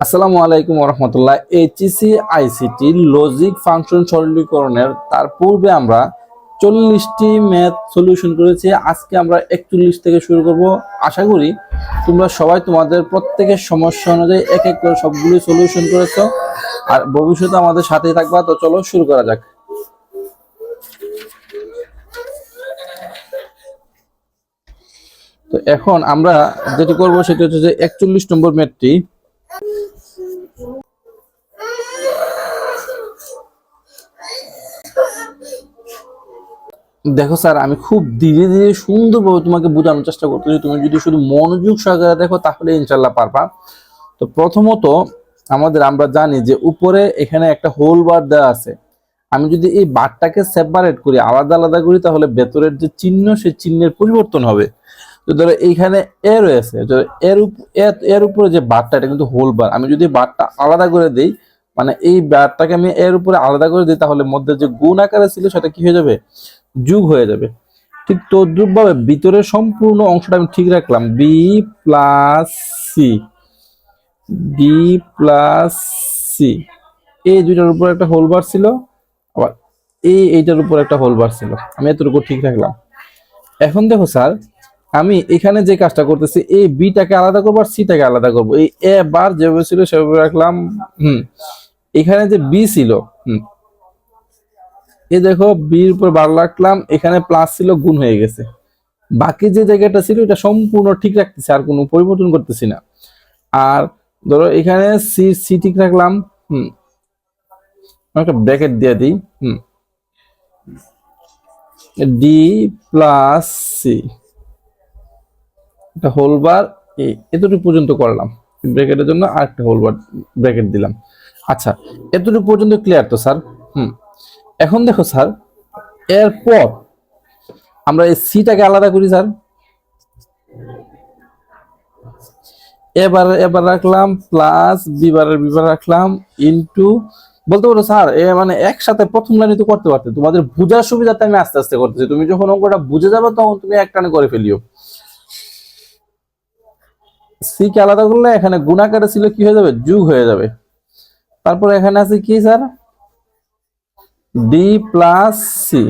আসসালামু আলাইকুম রহমতুল্লাহ এইচএসি আইসিটি, লজিক, ফাংশন সরলীকরণের তার পূর্বে আমরা চল্লিশটি ম্যাথ সলিউশন করেছি। আজকে আমরা একচল্লিশ থেকে শুরু করব। আশা করি তোমরা সবাই তোমাদের প্রত্যেকের সমস্যা অনুযায়ী এক এক করে সবগুলি সলিউশন করেছ। আর ভবিষ্যতে আমাদের সাথেই থাকবা। তো চলো শুরু করা যাক। তো এখন আমরা যেটি করব সেটা হচ্ছে যে একচল্লিশ নম্বর ম্যাথটি দেখো স্যার, আমি খুব ধীরে ধীরে সুন্দরভাবে তোমাকে বোঝানোর চেষ্টা করতেছি। তুমি যদি শুধু মনোযোগ সহকারে দেখো, তাহলে ইনশাল্লাহ পারবা। তো প্রথমত আমাদের আমরা জানি যে উপরে এখানে একটা হোল বার দেওয়া আছে। আমি যদি এই বারটাকে সেপারেট করি, আলাদা আলাদা করি, তাহলে ভেতরের যে চিহ্ন, সেই চিহ্নের পরিবর্তন হবে। তো ধরো এইখানে এ রয়েছে এর- এর উপরে যে বারটা, এটা কিন্তু হোল বার। আমি যদি বারটা আলাদা করে দিই মানে এই বারটাকে আমি এর উপরে আলাদা করে দিই, তাহলে মধ্যে যে গুণ আকারে ছিল, সেটা কি হয়ে যাবে? যুগ হয়ে যাবে। ঠিক তদ্রুপ ভাবে ভিতরের সম্পূর্ণ অংশটা আমি ঠিক রাখলাম। B plus C B plus C এই দুইটার উপর একটা হোল বার ছিল, আবার এই এইটার উপর একটা হোল বার ছিল। আমি এতটুকু ঠিক রাখলাম। এখন দেখো স্যার, আমি এখানে যে কাজটা করতেছি, এই বিটাকে আলাদা করব আর সিটাকে আলাদা করব। এই এ বার যেভাবে ছিল সেভাবে রাখলাম। হুম। এখানে যে বি ছিল, হুম এই দেখো বির উপর বার রাখলাম, এখানে প্লাস ছিল, গুণ হয়ে গেছে। বাকি যে জায়গাটা ছিল, এটা সম্পূর্ণ ঠিক রাখতেছি, আর কোনো পরিবর্তন করতেছি না। আর ধরো, এখানে সি সি ঠিক রাখলাম, হুম। একটা ব্র্যাকেট দিয়ে দিই, হুম। ডি প্লাস সি একটা হোল বার এই এতটুকু পর্যন্ত করলাম। ব্র্যাকেটের জন্য আর একটা হোল বার ব্র্যাকেট দিলাম। আচ্ছা এতটুকু পর্যন্ত ক্লিয়ার তো স্যার হুম। এখন দেখো স্যার, এরপর আমরা এই সিটাকে আলাদা করি স্যার। এবার এবার রাখলাম প্লাস বিবারের বিবার রাখলাম ইনটু বলতে পারো স্যার, এ মানে একসাথে প্রথম লাইনে তো করতে পারতে। তোমাদের বোঝার সুবিধাতে আমি আস্তে আস্তে করতেছি। তুমি যখন অঙ্কটা বুঝে যাবে, তখন তুমি এক টানে করে ফেলিও। সি কে আলাদা করলে এখানে গুণাকারে ছিল কি হয়ে যাবে? যুগ হয়ে যাবে। তারপর এখানে আছে কি, স্যার? ডি প্লাস সি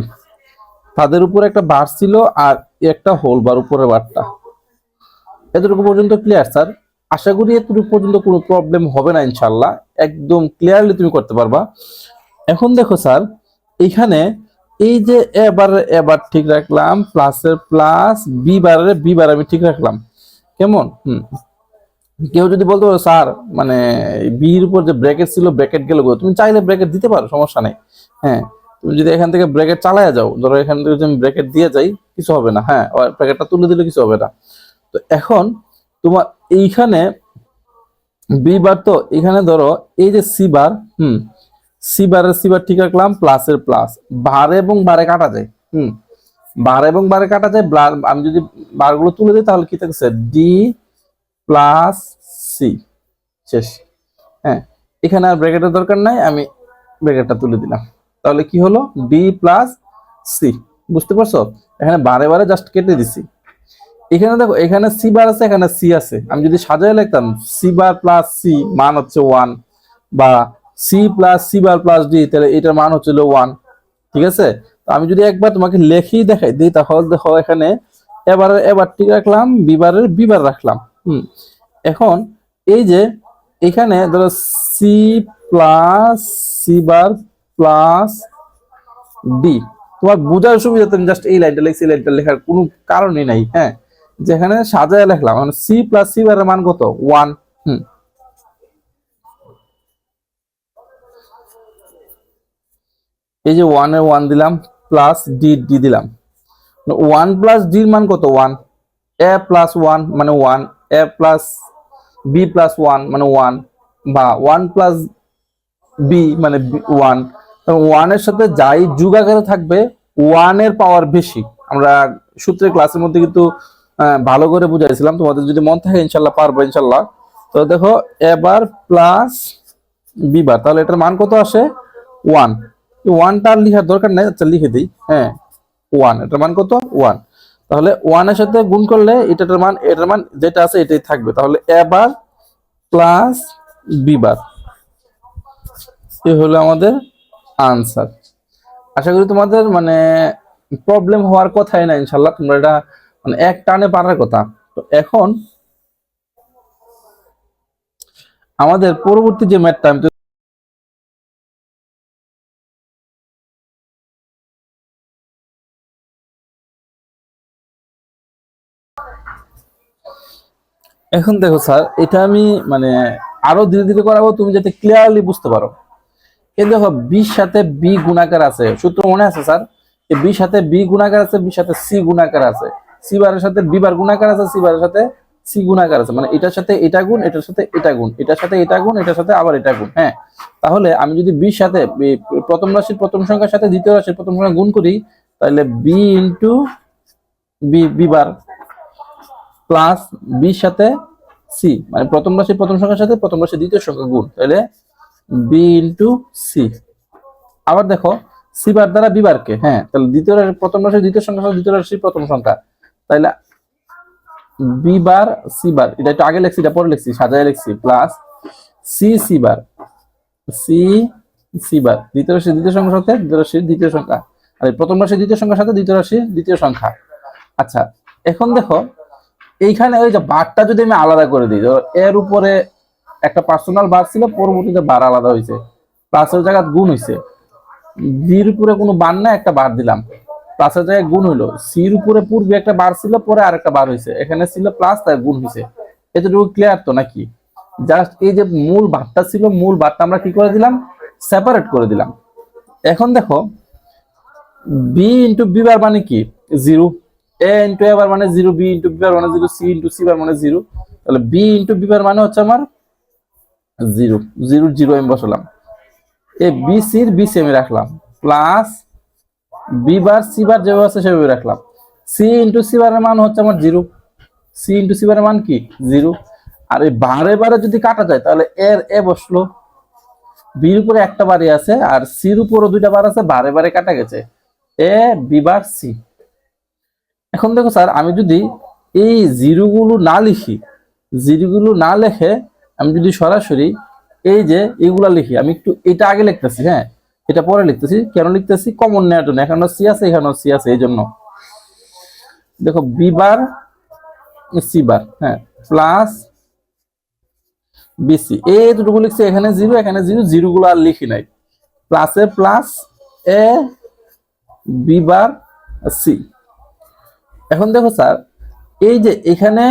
তাদের উপর একটা বার ছিল আর একটা হোল বার উপরের বারটা। এতটুকু পর্যন্ত ক্লিয়ার স্যার আশা করি এতটুকু পর্যন্ত কোনো প্রবলেম হবে না ইনশাল্লাহ একদম ক্লিয়ারলি তুমি করতে পারবা। এখন দেখো স্যার এখানে এই যে এবার এবার ঠিক রাখলাম প্লাসের প্লাস বি বারের বি বার আমি ঠিক রাখলাম। কেমন? হুম। কেউ যদি বলতো স্যার মানে বির উপর যে ব্র্যাকেট ছিল ব্র্যাকেট গেল তুমি চাইলে ব্র্যাকেট দিতে পারো, সমস্যা নেই। হ্যাঁ তুমি যদি এখান থেকে ব্র্যাকেট চালায় যাও, ধরো এখান থেকে যদি আমি ব্র্যাকেট দিয়ে যাই, কিছু হবে না হ্যাঁ ব্র্যাকেটটা তুলে দিলে কিছু হবে না। তো এখন তোমার এইখানে বি বার তো এখানে ধরো, এই যে সি বার হুম সি বারের সি বার ঠিক রাখলাম প্লাসের প্লাস বারে এবং বারে কাটা যায়, হুম বার এবং বারে কাটা যায় আমি যদি বারগুলো তুলে দিই, তাহলে কি থাকছে? ডি প্লাস সি শেষ। হ্যাঁ এখানে আর ব্র্যাকেটের দরকার নাই, আমি ব্র্যাকেটটা তুলে দিলাম। তাহলে কি হলো? ডি প্লাস সি বুঝতে পারছ? এখানে বারে বারে জাস্ট কেটে দিছি। এখানে দেখো, এখানে সি বার আছে, এখানে সি আছে। আমি যদি সাজায় লিখতাম সি বার প্লাস সি মান হচ্ছে ওয়ান বা C plus C bar plus D তাহলে এটার মান হচ্ছিল ওয়ান ঠিক আছে? আমি যদি একবার তোমাকে লেখেই দেখাই, দিই, তাহলে দেখো এখানে এবার এবার ঠিক রাখলাম বিবারের বিবার রাখলাম। হুম। এখন এই যে এখানে ধরো C plus C bar plus D তোমার বোঝার সুবিধাতে আমি জাস্ট এই লাইনটা লিখছি লাইনটা লেখার কোনো কারণই নাই হ্যাঁ? যেখানে সাজায় লিখলাম মানে সি প্লাস সি বারের মান কত? ওয়ান হুম। এই যে ওয়ানের ওয়ান দিলাম প্লাস ডি ডি দিলাম। ওয়ান প্লাস ডির মান কত? ওয়ান এ প্লাস ওয়ান মানে one A plus B plus one মানে ওয়ান বা ওয়ান প্লাস বি মানে ওয়ান ওয়ানের সাথে যাই যুগ আকারে থাকবে ওয়ানের পাওয়ার বেশি। আমরা সূত্রের ক্লাসের মধ্যে কিন্তু ভালো করে বুঝাইছিলাম। তোমাদের যদি মন থাকে, ইনশাল্লাহ পারব, ইনশাল্লাহ। তো দেখো, এবার প্লাস বি বার তাহলে এটার মান কত আসে? ওয়ান ওয়ানটা লিখার দরকার নেই আচ্ছা লিখে দিই। হ্যাঁ ওয়ান এটার মান কত? ওয়ান তাহলে ওয়ানের সাথে গুণ করলে এটার মান এটার মান যেটা আছে এটাই থাকবে। তাহলে এবার প্লাস বি বার এ হলো আমাদের আনসার আশা করি তোমাদের মানে প্রবলেম হওয়ার কথাই না ইনশাল্লাহ। তোমরা এটা মানে এক টানে পারার কথা। তো এখন আমাদের পরবর্তী যে ম্যাথটা আমি এখন দেখো স্যার, এটা আমি মানে আরও ধীরে ধীরে করাবো, তুমি যাতে ক্লিয়ারলি বুঝতে পারো। এই দেখো বির সাথে বি গুণাকার আছে। সূত্র মনে আছে স্যার? বির সাথে বি গুণাকার আছে বির সাথে সি গুণাকার আছে। সি বারের সাথে বি বার গুণাকার আছে সি বারের সাথে সি গুণাকার আছে। মানে এটার সাথে এটা গুণ, এটার সাথে এটা গুণ, এটার সাথে এটা গুণ, এটার সাথে আবার এটা গুণ হ্যাঁ? তাহলে আমি যদি বির সাথে প্রথম রাশির প্রথম সংখ্যার সাথে দ্বিতীয় রাশির প্রথম সংখ্যা গুণ করি, তাহলে B into B B bar plus বির সাথে সি মানে প্রথম রাশির প্রথম সংখ্যার সাথে প্রথম রাশির দ্বিতীয় সংখ্যা গুণ। তাহলে বি ইন্টু সি আবার দেখো সি বার দ্বারা বি বারকে হ্যাঁ তাহলে দ্বিতীয় রাশি প্রথম রাশির দ্বিতীয় সংখ্যা সাথে দ্বিতীয় রাশির প্রথম সংখ্যা। তাহলে বি বার সি বার, এটা একটু আগে লিখছি, এটা পরে লিখছি, সাজায় লিখছি plus C C bar. C C bar, দ্বিতীয় রাশির দ্বিতীয় সংখ্যার সাথে দ্বিতীয় রাশির দ্বিতীয় সংখ্যা। আর প্রথম রাশির দ্বিতীয় সংখ্যার সাথে দ্বিতীয় রাশির দ্বিতীয় সংখ্যা। আচ্ছা এখন দেখো এইখানে ওই যে বারটা যদি আমি আলাদা করে দিই এর উপরে একটা পার্সোনাল বার ছিল, পরবর্তীতে বার আলাদা হয়েছে। প্লাসের জায়গায় গুণ হয়েছে। বির উপরে কোনো বার না একটা বার দিলাম। প্লাসের জায়গায় গুণ হইল। সির উপরে পূর্বে একটা বার ছিল, পরে আরেকটা বার হয়েছে। এখানে ছিল প্লাস তাই গুণ হয়েছে। এতটুকু ক্লিয়ার তো নাকি? জাস্ট এই যে মূল বারটা ছিল, মূল বারটা আমরা কি করে দিলাম? সেপারেট করে দিলাম। এখন দেখো বি ইন্টু বি বার মানে কি? Zero A into A bar মানে zero B into B bar মানে zero C into C bar মানে জিরো তাহলে বি ইন্টু বি বার মানে হচ্ছে আমার জিরো জিরো জিরো আমি বসালাম। এ বি সির বি সি আমি রাখলাম। Plus B bar C bar যেভাবে আছে সেভাবে রাখলাম। সি ইন্টু সি বারের মান হচ্ছে আমার জিরো সি ইন্টু সি বারের মান কি? জিরো আর এই বারে বারে যদি কাটা যায়, তাহলে এর এ বসল। বির উপরে একটা বাড়ি আছে, আর সির উপরও দুইটা বার আছে, বারে বারে কাটা গেছে। এ বি বার সি এখন দেখো স্যার, আমি যদি এই জিরোগুলো না লিখি, জিরোগুলো না লেখে আমি যদি সরাসরি এই যে এইগুলা লিখি, আমি একটু এটা আগে লিখতেছি হ্যাঁ? এটা পরে লিখতেছি, কেন লিখতেছি? কমন নেওয়ার জন্য। এখানেও সি আছে, এখানেও সি আছে এই জন্য দেখো বি বার সি বার হ্যাঁ? প্লাস বিসি দুটো লিখছি, এখানে জিরো এখানে জিরো জিরো গুলো আর লিখি নাই। প্লাসে plus A B bar C এখন দেখো স্যার, এই যে এখানে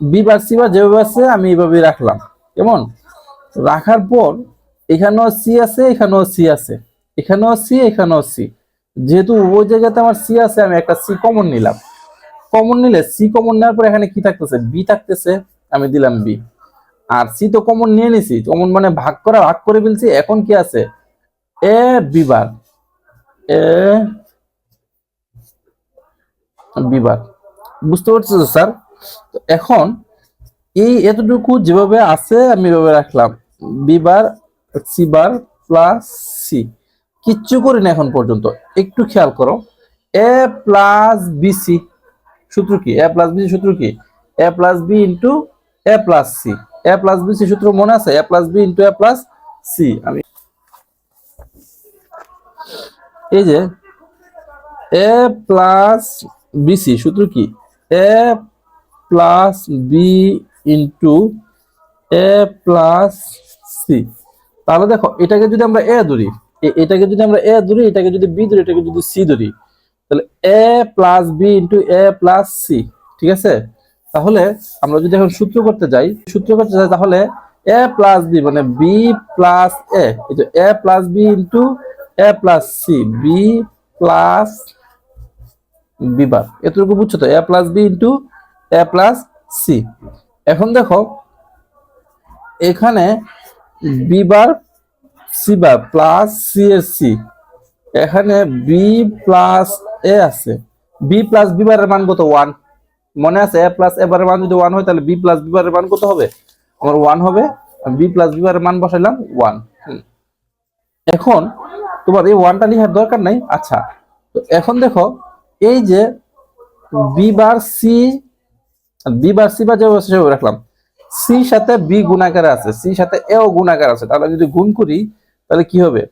বি বার সি বার যেভাবে আছে, আমি এইভাবে রাখলাম। কেমন? রাখার পর এখানেও সি আছে, এখানেও সি আছে। এখানেও সি এখানেও সি যেহেতু উভয় জায়গাতে আমার সি আছে, আমি একটা সি কমন নিলাম। কমন নিলে সি কমন নেওয়ার পর এখানে কি থাকতেছে? বি থাকতেছে, আমি দিলাম বি আর সি তো কমন নিয়ে নিছি কমন মানে ভাগ করা, ভাগ করে ফেলছি, এখন কি আছে? এ বিবার এ বিবার বুঝতে পারছ স্যার? এখন এই এতটুকু যেভাবে আছে, আমি এভাবে রাখলাম। B B bar C bar plus C. কিচ্ছু করি না এখন পর্যন্ত। একটু খেয়াল করো। এ প্লাস বিসি সূত্র কি? এ প্লাস বিসি সূত্র কি? A plus B into A plus C. A plus BC সূত্র মনে আছে? A plus B into A plus C. আমি এই যে এ প্লাস বিসি সূত্র কি? A plus B into A plus C তাহলে দেখো, এটাকে যদি আমরা এ ধরি এটাকে যদি আমরা এ ধরি, এটাকে যদি বি ধরি, এটাকে যদি সি ধরি, তাহলে A plus B into A plus C ঠিক আছে? তাহলে আমরা যদি এখন সূত্র করতে যাই, সূত্র করতে যাই, তাহলে এ প্লাস বি মানে B plus A plus B into A plus C B plus B bar এতটুকু বুঝছ তো? A plus B into A plus C এখন দেখো, এখানে B bar C bar plus C এর সি এখানে বি প্লাস এ আছে। বি প্লাস বি বারের মান কত? ওয়ান মনে আছে এ প্লাস এ বারের মান যদি ওয়ান হয়, তাহলে বি প্লাস বি বারের মান কত হবে? আমার ওয়ান হবে। বি প্লাস বি বারের মান বসাইলাম ওয়ান এখন তোমার এই ওয়ানটা লেখার দরকার নাই? আচ্ছা। তো এখন দেখো এই যে B bar C, B bar C আছে সেভাবে রাখলাম। সি সাথে বি গুণাকারে আছে, সি সাথে এও গুণাকার আছে। তাহলে যদি গুণ করি, তাহলে কি হবে?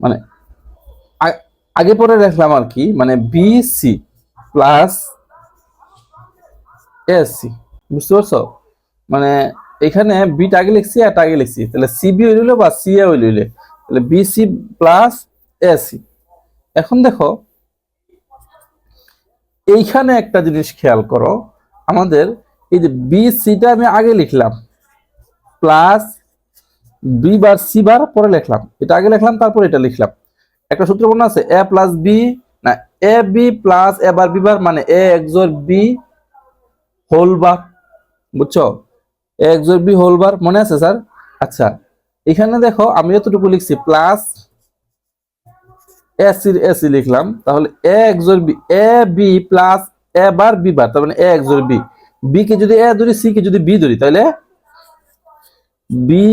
মানে আগে পরে দেখলাম আর কি মানে বি সি প্লাস এসি বুঝতে পারছ? মানে এখানে বিটা আগে লিখছি আর আগে লিখছি। তাহলে সিবি হইল বা সি এ হইল তাহলে বিসি প্লাস এসি এখন দেখো, এইখানে একটা জিনিস খেয়াল করো, আমাদের এই যে বি সিটা আমি আগে লিখলাম plus B bar C bar পরে লিখলাম। এটা আগে লিখলাম, তারপর এটা লিখলাম। একটা সূত্র মনে আছে এ প্লাস বি না A B plus A bar B bar মানে এ একজোর বি হোল বার বুঝছ? এ একজোর বি হোল বার মনে আছে, স্যার? আচ্ছা এখানে দেখো আমি এতটুকু লিখছি প্লাস এসি এসি লিখলাম, তাহলে A XOR B A B plus A bar B bar, তার মানে এ একজোর বি বি কে যদি এ ধরি সি কে যদি বি ধরি, তাহলে B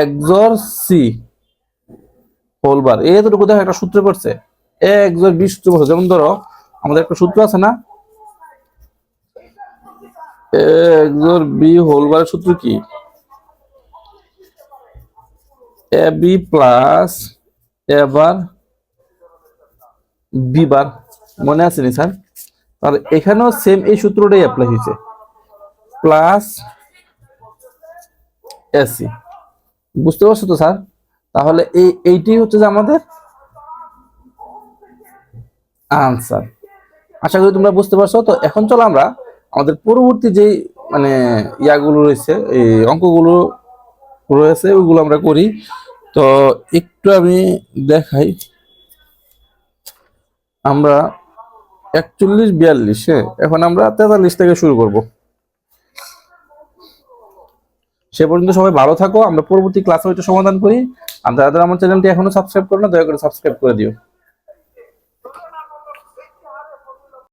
XOR C whole bar এই এতটুকু দেখো একটা সূত্র পড়ছে এ একজোর বি সূত্র পড়ছে যেমন ধরো, আমাদের একটা সূত্র আছে না? বি হোল সূত্র কি? A B plus A bar B bar, মনে আছে নি স্যার? তাহলে এখানেও সেম এই সূত্রটাই অ্যাপ্লাই হয়েছে। প্লাস এসি বুঝতে পারছ তো স্যার? তাহলে এই, এইটি হচ্ছে যে আমাদের আনসার আশা করি তোমরা বুঝতে পারছ। তো এখন চলো আমরা আমাদের পরবর্তী যে মানে ইয়াগুলো রয়েছে, এই অঙ্কগুলো রয়েছে, ওইগুলো আমরা করি। তো একটু আমি দেখাই। আমরা একচল্লিশ, বিয়াল্লিশ হ্যাঁ এখন আমরা তেতাল্লিশ থেকে শুরু করব। সে পর্যন্ত সবাই ভালো থাকো, আমরা পরবর্তী ক্লাসে ওইটা সমাধান করি। আর যারা আমার চ্যানেলটি এখনও সাবস্ক্রাইব করো না, দয়া করে সাবস্ক্রাইব করে দিও।